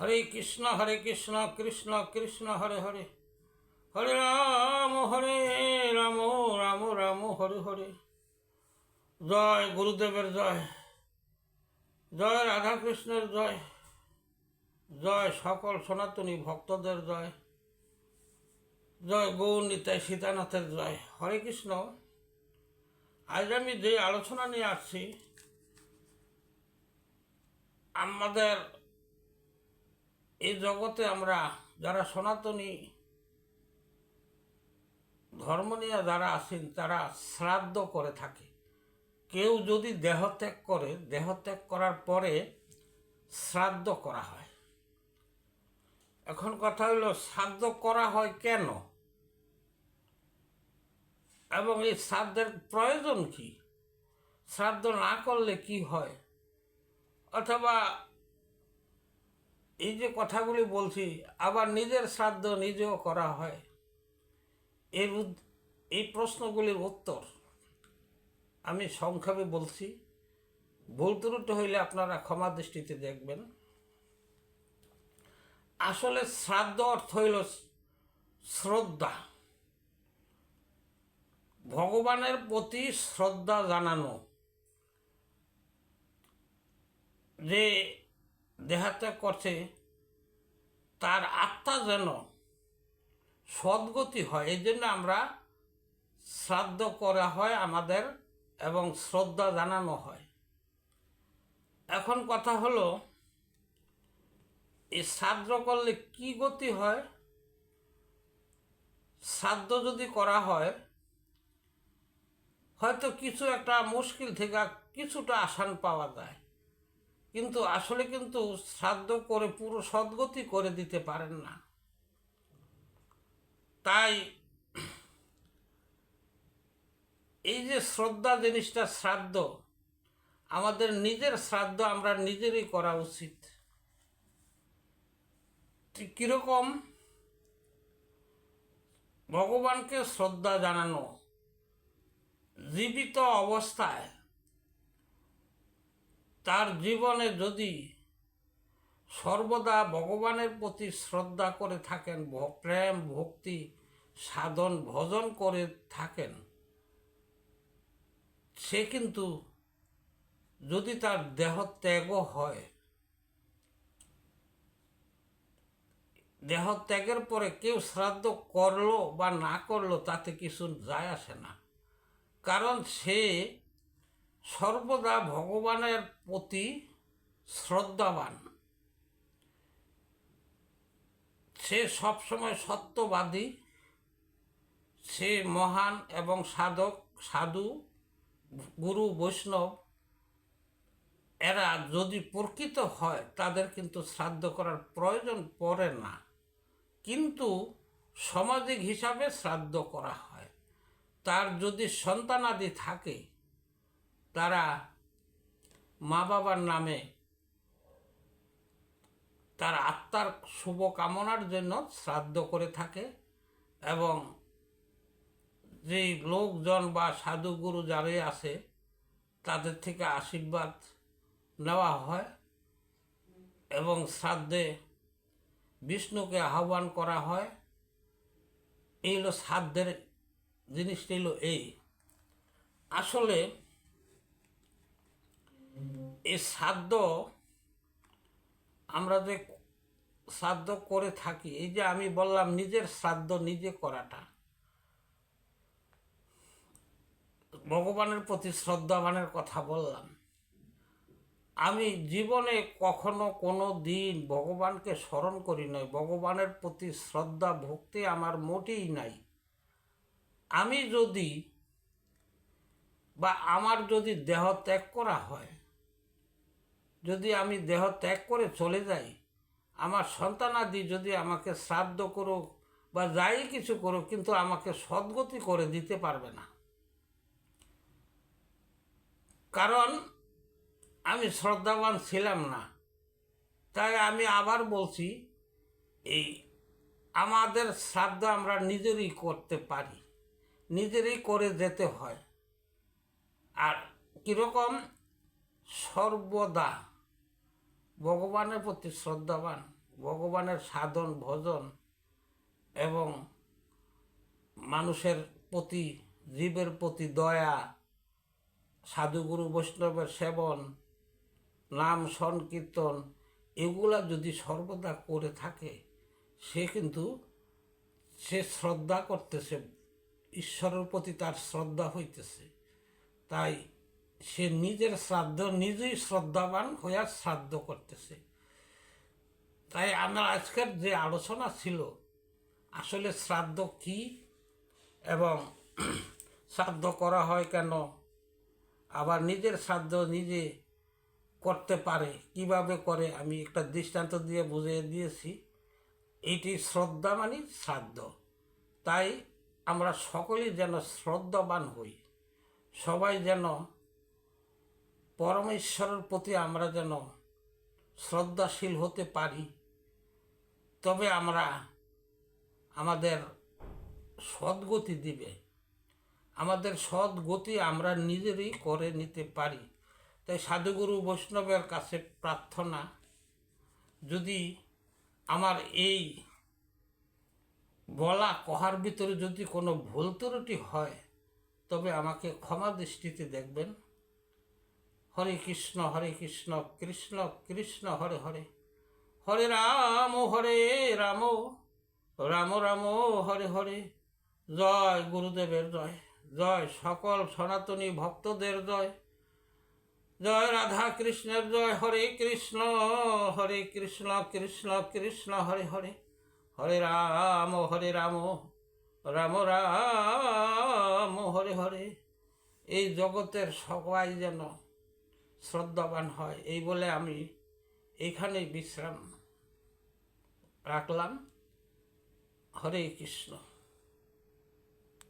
হরে কৃষ্ণ হরে কৃষ্ণ কৃষ্ণ কৃষ্ণ, হরে হরে। হরে রাম হরে রাম রাম রাম, হরে হরে। জয় গুরুদেবের জয়। জয় রাধাকৃষ্ণের জয়। জয় সকল সনাতনী ভক্তদের জয়। জয় গৌর নিতাই সীতানাথের জয়। হরে কৃষ্ণ। আজ আমি যে আলোচনা নিয়ে আসছি, আমাদের এই জগতে আমরা যারা সনাতনী ধর্ম নিয়ে যারা আছেন, তারা শ্রাদ্ধ করে থাকে। কেউ যদি দেহত্যাগ করে দেহত্যাগ করার পরে শ্রাদ্ধ করা হয়। এখন কথা হলো, শ্রাদ্ধ করা হয় কেন? এবং এই শ্রাদ্ধের প্রয়োজন কি? শ্রাদ্ধ না করলে কি হয়? অথবা এই যে কথাগুলি বলছি, আবার নিজের শ্রাদ্ধ নিজেও করা হয়। এর এই প্রশ্নগুলির উত্তর আমি সংক্ষেপে বলছি। ভুল ত্রুটি হইলে আপনারা ক্ষমা দৃষ্টিতে দেখবেন। আসলে শ্রাদ্ধ অর্থ হইল শ্রদ্ধা। ভগবানের প্রতি শ্রদ্ধা জানানো। যে দেহাত্যাগ করছে, তার আত্মা যেন সদ্গতি হয়, এই জন্য আমরা শ্রাদ্ধ করা হয় আমাদের এবং শ্রদ্ধা জানানো হয়। এখন কথা হলো, এই শ্রাদ্ধ করলে কি গতি হয়? শ্রাদ্ধ যদি করা হয়, হয়তো কিছু একটা মুশকিল থেকে কিছুটা আসান পাওয়া যায়। কিন্তু আসলে কিন্তু শ্রাদ্ধ করে পুরো সদ্গতি করে দিতে পারেন না। তাই এই যে শ্রদ্ধা জিনিসটা শ্রাদ্ধ, আমাদের নিজের শ্রাদ্ধ আমরা নিজেরই করা উচিত। কীরকম? ভগবানকে শ্রদ্ধা জানানো, জীবিত অবস্থায় তার জীবনে যদি সর্বদা ভগবানের প্রতি শ্রদ্ধা করে থাকেন প্রেম, ভক্তি, সাধন, ভজন করে থাকেন, সে কিন্তু যদি তার দেহ ত্যাগও হয়, দেহ ত্যাগের পরে কেউ শ্রাদ্ধ করল বা না করল, তাতে কিছু যায় আসে না। কারণ সে সর্বদা ভগবানের প্রতি শ্রদ্ধাবান। সে সবসময় সত্যবাদী, সে মহান এবং সাধক, সাধু, গুরু, বৈষ্ণব। এরা যদি প্রকৃত হয়, তাদের কিন্তু শ্রাদ্ধ করার প্রয়োজন পড়ে না। কিন্তু সামাজিক হিসাবে শ্রাদ্ধ করা হয়। তার যদি সন্তানাদি থাকে তারা মা বাবার নামে তার আত্মার শুভ কামনার জন্য শ্রাদ্ধ করে থাকে এবং যে লোকজন বা সাধুগুরু যারাই আছে তাদের থেকে আশীর্বাদ নেওয়া হয় এবং শ্রাদ্ধে বিষ্ণুকে আহ্বান করা হয়। এই হলো শ্রাদ্ধের জিনিসটা হলো এই। আসলে এই শ্রাদ্ধ আমরা যে শ্রাদ্ধ করে থাকি, এই যে আমি বললাম নিজের শ্রাদ্ধ নিজে করাটা। ভগবানের প্রতি শ্রদ্ধাবানের কথা বললাম। আমি জীবনে কখনো কোনো দিন ভগবানকে স্মরণ করি নাই, ভগবানের প্রতি শ্রদ্ধা ভক্তি আমার মোটেই নাই। আমি যদি বা আমার যদি দেহ ত্যাগ করা হয় যদি আমি দেহ ত্যাগ করে চলে যাই, আমার সন্তানাদি যদি আমাকে শ্রাদ্ধ করুক বা যাই কিছু করুক, কিন্তু আমাকে সদ্গতি করে দিতে পারবে না। কারণ আমি শ্রদ্ধাবান ছিলাম না। তাই আমি আবার বলছি, এই আমাদের শ্রাদ্ধ আমরা নিজেরই করতে পারি, নিজেরই করে যেতে হয়। আর কীরকম? সর্বদা ভগবানের প্রতি শ্রদ্ধাবান, ভগবানের সাধন, ভজন এবং মানুষের প্রতি, জীবের প্রতি দয়া, সাধুগুরু বৈষ্ণবের সেবন, নাম সংকীর্তন, এগুলা যদি সর্বদা করে থাকে, সে কিন্তু, সে শ্রদ্ধা করতেছে, ঈশ্বরের প্রতি তার শ্রদ্ধা হইতেছে। তাই সে নিজের শ্রাদ্ধ, নিজেই শ্রদ্ধাবান হইয়া শ্রাদ্ধ করতেছে। তাই আমার আজকের যে আলোচনা ছিল, আসলে শ্রাদ্ধ কি এবং শ্রাদ্ধ করা হয় কেন? আবার নিজের শ্রাদ্ধ নিজে করতে পারে, কীভাবে করে? আমি একটা দৃষ্টান্ত দিয়ে বুঝিয়ে দিয়েছি। এটি শ্রদ্ধা মানে শ্রাদ্ধ। তাই আমরা সকলেই যেন শ্রদ্ধাবান হই। সবাই যেন পরমেশ্বরের প্রতি আমরা যেন শ্রদ্ধাশীল হতে পারি, তবে আমরা আমাদের সদ্গতি দিবে। আমাদের সদ্গতি আমরা নিজেরই করে নিতে পারি। তাই সাধুগুরু বৈষ্ণবের কাছে প্রার্থনা, যদি আমার এই বলা কহার ভিতরে যদি কোনো ভুল ত্রুটি হয়, তবে আমাকে ক্ষমা দৃষ্টিতে দেখবেন। হরে কৃষ্ণ হরে কৃষ্ণ কৃষ্ণ কৃষ্ণ, হরে হরে। হরে রাম হরে রাম রাম রাম, হরে হরে। জয় গুরুদেবের জয় জয় সকল সনাতনী ভক্তদের জয়। জয় রাধা কৃষ্ণের জয়, হরে কৃষ্ণ হরে কৃষ্ণ কৃষ্ণ কৃষ্ণ, হরে হরে। হরে রাম হরে রাম রাম রাম, হরে হরে। এই জগতের সবাই যেন শ্রদ্ধাবান হয় এই বলে আমি এইখানেই বিশ্রাম রাখলাম। হরে কৃষ্ণ।